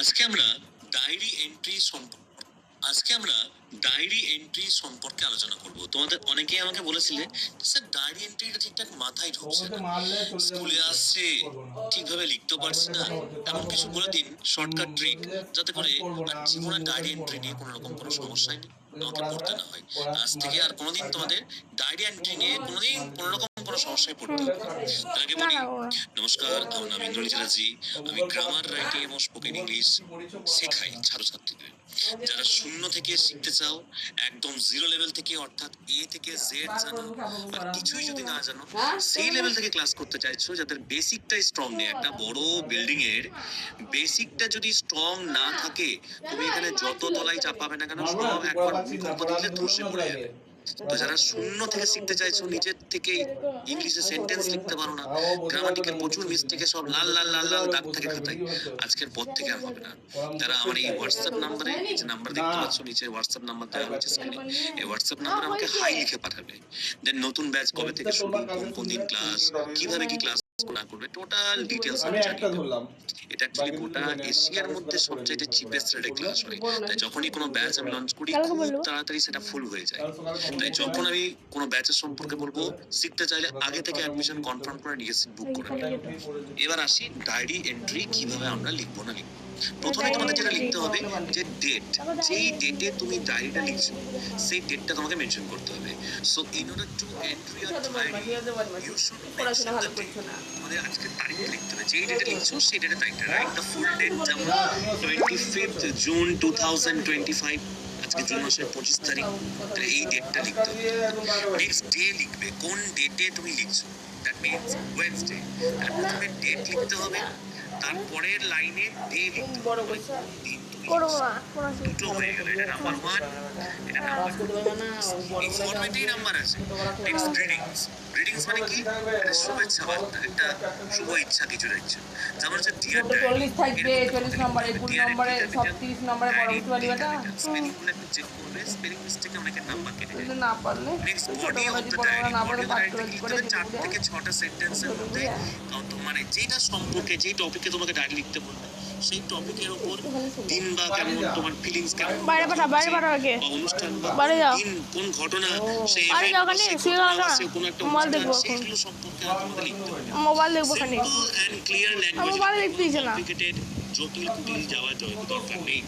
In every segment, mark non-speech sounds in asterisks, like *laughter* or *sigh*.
আজকে আমরা diary entry সম্পর্কে আজকে আমরা ডায়েরি এন্ট্রি সম্পর্কে আলোচনা করব। তোমাদের অনেকেই আমাকে বলেছিলে স্যার ডায়েরি এন্ট্রিটা ঠিকঠাক মাথায় ঢুকছে না। স্কুলে আসছে ঠিকভাবে লিখতে পারছি না। এমন কিছু বলে দিন শর্টকাট ট্রিক যাতে করে জীবনে ডায়েরি এন্ট্রি নিয়ে কোনো রকম কোনো সমস্যা নেই আজ থেকে আর কোনোদিন তোমাদের ডায়েরি এন্ট্রি নিয়ে কোনোদিন কোনো রকম কোনো সমস্যায় পড়তে হবে। আগে বলি নমস্কার আমার নাম চ্যাটার্জি। আমি গ্রামার রাইটিং এবং স্পোকেন ইংলিশ শেখাই ছাত্রছাত্রীদের। যারা শূন্য থেকে শিখতে চাও, একদম জিরো লেভেল থেকে, অর্থাৎ এ থেকে জেড জানো, আর কিছুই যদি না জানো, সেই লেভেল থেকে ক্লাস করতে চাইছো, যাদের বেসিকটা স্ট্রং নেই, একটা বড় বিল্ডিং এর বেসিকটা যদি স্ট্রং না থাকে, তুমি এখানে যত তলায় চাপাবে না কেন, সব একবার ভূমিকম্প দিলে ধসে পড়ে যাবে। তো যারা শূন্য থেকে শিখতে চাইছো, নিজের থেকে ইংলিশে সেন্টেন্স লিখতে পারো না গ্রামাটিকের প্রচুর মিস্টেকে সব লাল লাল লাল লাল দাগ থাকে খাতায়। আজকের পর থেকে আর হবে না। যারা আমার এই হোয়াটসঅ্যাপ নাম্বারে যে নাম্বার দেখতে পাচ্ছ, নিচে হোয়াটসঅ্যাপ নাম্বার দেওয়া হয়েছে স্ক্রিনে এই হোয়াটসঅ্যাপ নাম্বার আমাকে হাই লিখে পাঠাবে। দেন নতুন ব্যাচ কবে থেকে শুরু? কোন দিন ক্লাস কীভাবে কি ক্লাস না করবে। টোটাল ডিটেলস আমি একটা ধরলাম। এটা অ্যাকচুয়ালি গোটা এশিয়ার মধ্যে সবচেয়ে চিপেস্ট রেটে ক্লাস হয়। তাই যখনই কোনো ব্যাচ আমি লঞ্চ করি খুব তাড়াতাড়ি সেটা ফুল হয়ে যায়। তাই যখন আমি কোনো ব্যাচের সম্পর্কে বলব শিখতে চাইলে আগে থেকে অ্যাডমিশন কনফার্ম করে নিয়ে বুক করে এবার আসি ডায়েরি এন্ট্রি কীভাবে আমরা লিখব না লিখব। প্রথমে তোমাদের যেটা লিখতে হবে যে ডেট যেই ডেটে তুমি ডায়েরিটা লিখছো সেই ডেটটা তোমাকে মেনশন করতে হবে। So in order to entry your diary you should পড়াশোনা ভালো করছ না আমাদের আজকে তারিখটা লিখতে হবে। যেই ডেটে লিখছো সেই ডেটে তারিখটা রাইট দ্য ফুল ডেট যেমন twenty fifth June two thousand twenty five আজকে জুন মাসের পঁচিশ তারিখ তাহলে এই ডেটটা লিখতে হবে। নেক্সট ডে লিখবে। কোন ডেটে তুমি লিখছো? দ্যাট মিনস ওয়েডনেসডে তারপর তুমি ডেট লিখতে হবে। তারপরের লাইনে দেব। বড় হবে করছ দিন তুমি করব না দুটো হয়ে গেল এটা নাম্বার ওয়ান এটা নাম্বার টু এই ফরম্যাটেই নাম্বার আছে। নেক্সট গ্রিডিংস গ্রিডিংস মানে কি? একটা শুভেচ্ছা বার্তা একটা শুভ ইচ্ছা কিছু যেমন হচ্ছে ডিয়ার চল্লিশ থাকবে চল্লিশ নম্বরে কুড়ি নম্বরে সব নম্বরে বড় কিছু স্পেলিংগুলো একটু চেক করবে। স্পেলিং মিস্টেকে অনেকের নাম্বার কেটে না পারলে নেক্সট ছোট body of the diary body of পাঠ করে ডায়েরি কি লিখতে হবে চার থেকে ছটা সেন্টেন্সের মধ্যে কারণ তো মানে যেটা সম্পর্কে যেই টপিকে তোমাকে ডায়েরি লিখতে বলবে সেই টপিকের উপর দিন বা কেমন তোমার ফিলিংস কেমন? বাইরে পাঠা বাইরে পাঠা আগে। অনুষ্ঠান বা বাড়ি যাও। দিন কোন ঘটনা সেই event যাও কোনো একটা মোবাইল দেখব। সম্পর্কে তোমাকে লিখতে হবে মোবাইল দেখব এন্ড ক্লিয়ার ল্যাঙ্গুয়েজ মোবাইল দেখতে দিচ্ছে না। জটিল কুটিল যাওয়ার দ- দরকার নেই।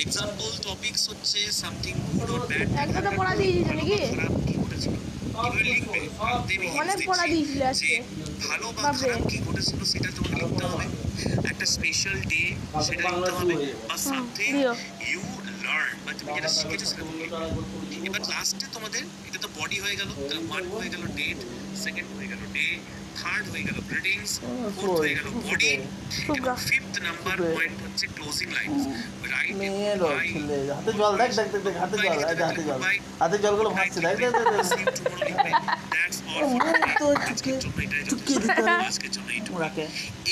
এক্সাম্পল টপিকস হচ্ছে সামথিং গুড অর ব্যাড একসাথে পড়া দিয়েছিস নাকি? অনেক পড়া আজকে। ভালো বা খারাপ কি ঘটেছিল সেটা তোমাকে লিখতে হবে একটা স্পেশাল ডে সেটা লিখতে হবে। বা সামথিং। ইউ লার্ন বা তুমি যেটা শিখেছো সেটা তুমি এবার লাস্টে তোমাদের এটা তো বডি হয়ে গেল তাহলে ওয়ান হয়ে গেল ডেট সেকেন্ড হয়ে গেল ডে থার্ড হয়ে গেল গ্রিটিংস ফোর্থ হয়ে গেল বডি এবং ফিফথ নাম্বার পয়েন্ট হচ্ছে ক্লোজিং লাইনস রাইট হাতে জল দেখ দেখ দেখ হাতে জল হাতে জল। হাতে জলগুলো ভাসছে দেখ দেখ দেখ দেখ। তো। চুপকে চুপকে দিতে হবে। আজকের জন্য এইটুকু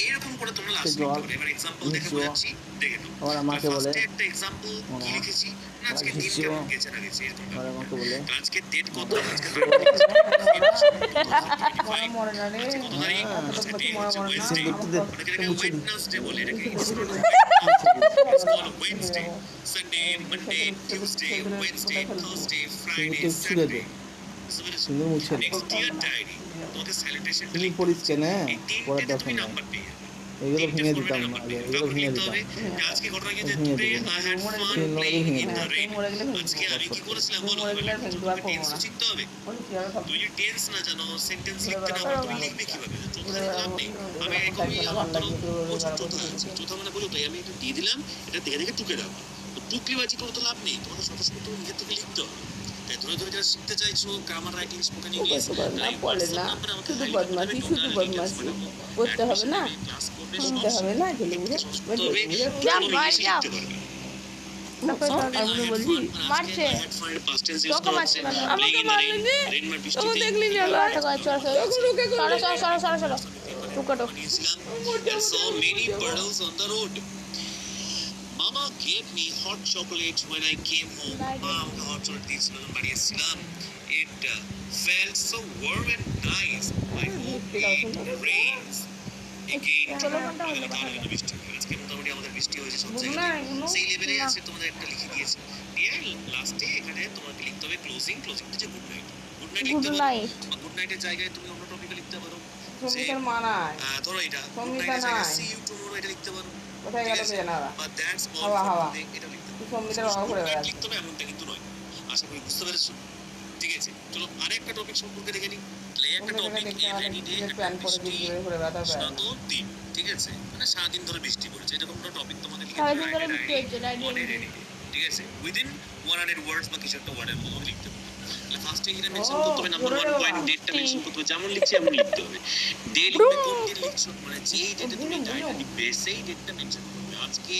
এরকম করে তোমরা লাস্ট এবার এক্সাম্পল দেখে। বোঝাচ্ছি দেখে নাও। আমার আমাকে বলে। একটা এক্সাম্পল কি লিখেছি? আজকে দিন হিসু। কেমন গেছে না গেছে এরকম আর ব্যাপার। আমাকে আজকে ডেট কত? আজকে না রে। কত তারিখ? আজকে ডে হচ্ছে ওয়েডনেসডে সিন্দুর দে। অনেকে এটাকে ওয়েডনেসডে বলে এটাকে। Wednesday Sunday Monday Tuesday Wednesday Thursday Friday সিন্দুর ছুঁড়ে দে। স্যাটারডে সিন্দুর মুছে নেক্সট ডিয়ার ডায়েরি তোমাকে পড়িস কেন? পড়ার দরকার নেই। এগুলো ভেঙে দিতাম আগে ভেঙে দিতাম। ভেঙে দিতাম। দ্য দিলাম এটা দেখে দেখে টুকে দাও তো টুকলিবাজি করে তো লাভ নেই তোমাকে সঙ্গে সঙ্গে তুমি নিজের থেকে লিখতে হবে। ধরে ধরে যারা শিখতে চাইছো গ্রামার রাইটিং স্পোকেন ইংলিশ না পড়ে না শুধু বদমাশি শুধু বদমাশি করতে হবে না শুনতে হবে না ঝেলে বুঝে যা, বাইরে যাও। আমি বলছি মারছে। তোকে মারছে কেন? আমাকে মারলি নি? তোকে দেখলি gave me hot chocolate when I came home. মা আমাকে hot chocolate দিয়েছিল যখন বাড়ি এসেছিলাম. It uh, felt so warm and nice. I hope it rains. Again। আজকে মোটামুটি আমাদের বৃষ্টি হয়েছে সব জায়গায়? সেই লেভেলে। আছে তোমাদের একটা লিখে দিয়েছে দিয়ে লাস্টে এখানে তোমাকে লিখতে হবে ক্লোজিং ক্লোজিং হচ্ছে গুড নাইট গুড নাইট লিখতে পারো গুড নাইটের জায়গায় তুমি অন্য টপিকে লিখতে পারো ধরো এটা গুড নাইটের জায়গায়। সি ইউ টুমরো এটা লিখতে পারো কোথায় গেল কে জানা হাওয়া, হাওয়া। পারো। বাবা হবে এমনটা কিন্তু নয়। আশা করি বুঝতে পেরেছ। ঠিক আছে চলো আরেকটা টপিক সম্পর্কে দেখে নিই। একটা টপিক ডে দিয়ে ঘুরে বেড়াতে হবে ঠিক আছে মানে সারাদিন ধরে বৃষ্টি পড়েছে। এরকম একটা টপিক তোমাদের সারাদিন ধরে বৃষ্টি হচ্ছে, diary one ঠিক আছে? উইদিন ওয়ান হান্ড্রেড ওয়ার্ডস বা কিছু একটা ওয়ার্ডের মধ্যে লিখতে হবে। তাহলে ফার্স্টে এখানে মেনশন করতে হবে নাম্বার ওয়ান পয়েন্ট। ডেটটা মেনশন করতে হবে যেমন লিখছি এমন লিখতে হবে। ডে লিখতে কোন দিন লিখছো মানে যেই ডেটে তুমি ডায়েরিটা। লিখবে সেই ডেটটা মেনশন করবে। আজকে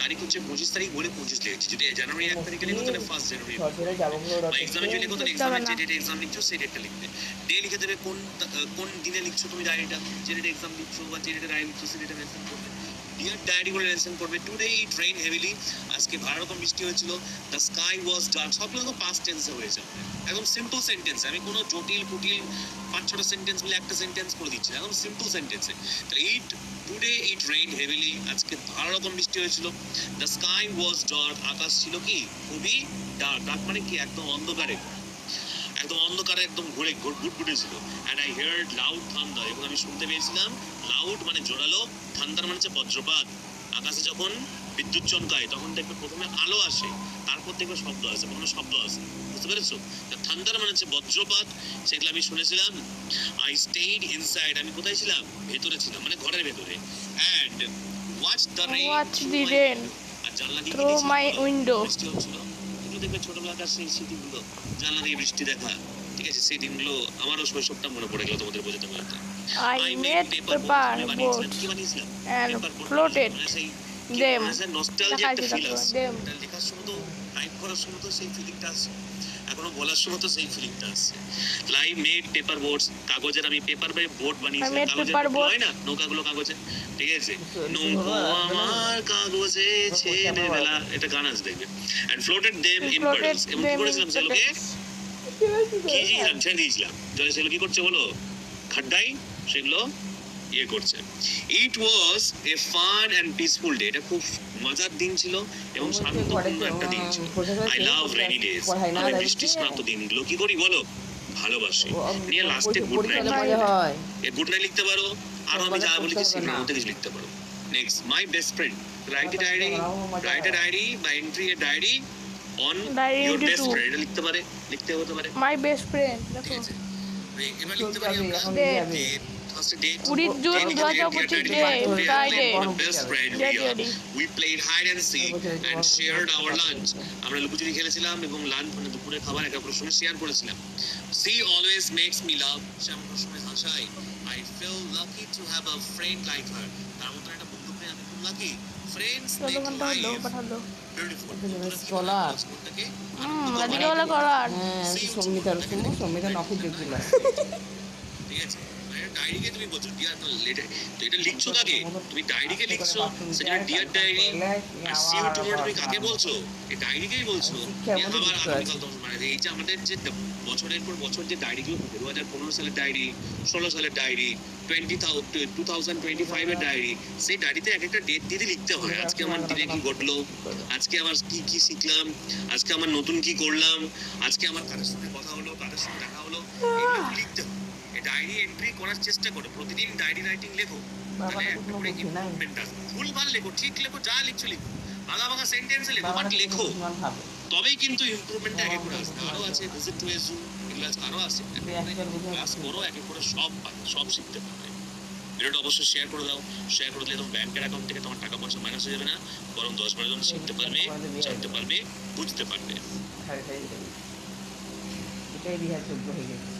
তারিখ হচ্ছে পঁচিশ তারিখ বলে পঁচিশ লিখছি। যদি জানুয়ারি এক তারিখে লিখো তাহলে ফার্স্ট জানুয়ারি বা এক্সামে যদি লিখো তাহলে এক্সামে যে ডেটে এক্সাম লিখছো সেই ডেটটা লিখবে। ডে লিখে দেবে কোন কোন দিনে লিখছো তুমি ডায়েরিটা যে ডেটে এক্সাম লিখছো বা যে ডেটে ডায়েরি লিখছো সেই ডেটে মেনশন করবে। করবে ইট রেইন আজকে ভালো রকম বৃষ্টি হয়েছিল। দ্য স্কাই ওয়াজ পাস্ট টেন্সে সিম্পল আমি কোনো জটিল পাঁচ ছটা সেন্টেন্স বলে একটা সেন্টেন্স দিচ্ছি সিম্পল সেন্টেন্সে ইট রেইন হেভিলি আজকে ভালো রকম বৃষ্টি দ্য স্কাই ওয়াজ আকাশ ছিল কি? খুবই ডার্ক ডার্ক মানে কি? একদম অন্ধকারে। একদম অন্ধকারে একদম ঘুরে ঘুটঘুটে ছিল। And I heard loud thunder এবং আমি শুনতে পেয়েছিলাম লাউড মানে জোরালো থান্ডার মানে হচ্ছে বজ্রপাত। আকাশে যখন বিদ্যুৎ চমকায় তখন দেখবে প্রথমে আলো আসে তারপর দেখবে শব্দ আসে প্রথমে শব্দ আসে। বুঝতে পেরেছ? থান্ডার মানে হচ্ছে বজ্রপাত সেগুলো আমি শুনেছিলাম। আই স্টেড ইনসাইড আমি কোথায় ছিলাম? ভেতরে ছিলাম মানে ঘরের ভেতরে। অ্যান্ড ওয়াচ দ্য রেইন জানলা দিয়ে window. বৃষ্টি হচ্ছিল? এগুলো দেখবে ছোটবেলাকার সেই স্মৃতিগুলো জানলা দিয়ে বৃষ্টি দেখা। ঠিক আছে সেই দিনগুলো আমারও শৈশবটা মনে পড়ে গেল তোমাদের বোঝাতে বোঝাতে I made paper বোট কি বানিয়েছিলাম? and Paper floated মানে সেই them. নস্টালজিয়া একটা দেখাচ্ছি ফিল তারপর, দেম them. এটা লেখার সময় তো টাইপ করার সময় তো সেই ফিলিংটা আসছে এখনও বলার সময় তো সেই ফিলিংটা আসছে। লাই মেড পেপার বোটস কাগজের আমি পেপার বাই বোট বানিয়েছি। কাগজের. হয় না নৌকাগুলো কাগজে। ঠিক আছে? নৌকো আমার কাগজে ছেড়ে বেলা এটা গান আছে দেখবে। And floated them in parts এবং কি করেছিলাম সেগুলোকে ছেড়ে দিয়েছিলাম। জলে সেগুলো কি করছে বলো? খাড্ডাই সেগুলো ইয়ে করছে। It was a fun and peaceful day এটা খুব মজার দিন ছিল এবং শান্তপূর্ণ একটা দিন ছিল। আই লাভ রেনি ডেজ আমি বৃষ্টি স্নাত দিনগুলো। কি করি বলো? ভালোবাসি। নিয়ে লাস্টে গুড নাইট হয়। গুড নাইট লিখতে পারো। আর আমি যা বলেছি সেগুলোর না। মধ্যে কিছু লিখতে পারো। Next my best friend write a diary write a. Diary বা entry a diary on Diary your entry best friend লিখতে পারে? লিখতে হতে পারে? Best friend ঠিক দেখো আছে। এবার লিখতে পারি আমরা? কুড়ি জুন দু হাজার পঁচিশ day Friday best friend Get ready. We played hide and seek বছরে এন্ড তোমার শেয়ারড বছরে আওয়ার তোমার লাঞ্চ আমরা লুকোচুরি খেলেছিলাম এবং লাঞ্চ মানে দুপুরের খাবার একে অপরের সঙ্গে শেয়ার করেছিলাম। She always makes me laugh সে আমার সবসময় হাসায়। I feel lucky to have a friend like her তার মতো একটা বন্ধু পেয়ে আমি খুব লাকি ফ্রেন্ডস চোদ্দ মেক ঘণ্টা হলো লাইফ পাঠালো। হুম এদিকে হলো করার। হ্যাঁ সঙ্গীতার শুনো সঙ্গীতা নখের *laughs* যোগগুলো ঠিক আছে? ডায়েরিকে তুমি বলছো? ডিয়ার লেটার তো এটা লিখছো কাকে? তুমি ডায়েরিকে লিখছো? সেটা ডিয়ার ডায়েরি আর সিউ টুমোর তুমি কাকে বলছো? এই ডায়েরিকেই বলছো? আবার আগামীকাল মানে এই যে আমাদের যে বছরের পর বছর যে ডায়েরিগুলো দু হাজার পনেরো সালের ডায়েরি ষোলো সালের diary twenty two thousand twenty ফাইভের ডায়েরি সেই ডায়েরিতে এক একটা ডেট দিয়ে লিখতে হয়। আজকে আমার দিনে কি ঘটলো? আজকে আমার কি কি শিখলাম? আজকে আমার নতুন কি করলাম? আজকে আমার কাদের সঙ্গে কথা হলো কাদের সঙ্গে দেখা হলো? লিখতে হয়। ডায়েরি এন্ট্রি করার চেষ্টা করো। প্রতিদিন ডায়েরি রাইটিং লেখো। তাহলে একটা করে ইমপ্রুভমেন্ট আসবে। ভুলভাল লেখো ঠিক লেখো যা লিখছো লিখো। ভাঙা ভাঙা সেন্টেন্সে লেখো বাট লেখো। তবেই কিন্তু ইমপ্রুভমেন্টটা একে করে আসবে। আরও আছে ভিজিট টু এজু এগুলো আরও আছে। ক্লাস করো একে করে সব পাবে সব শিখতে পারবে। ভিডিওটা অবশ্যই শেয়ার করে দাও। শেয়ার করে দিলে তোমার ব্যাংকের অ্যাকাউন্ট থেকে তোমার টাকা পয়সা মাইনাস হয়ে যাবে না। বরং দশ বারো জন শিখতে পারবে জানতে পারবে বুঝতে পারবে। এটাই রিহার যোগ্য হয়ে গেছে।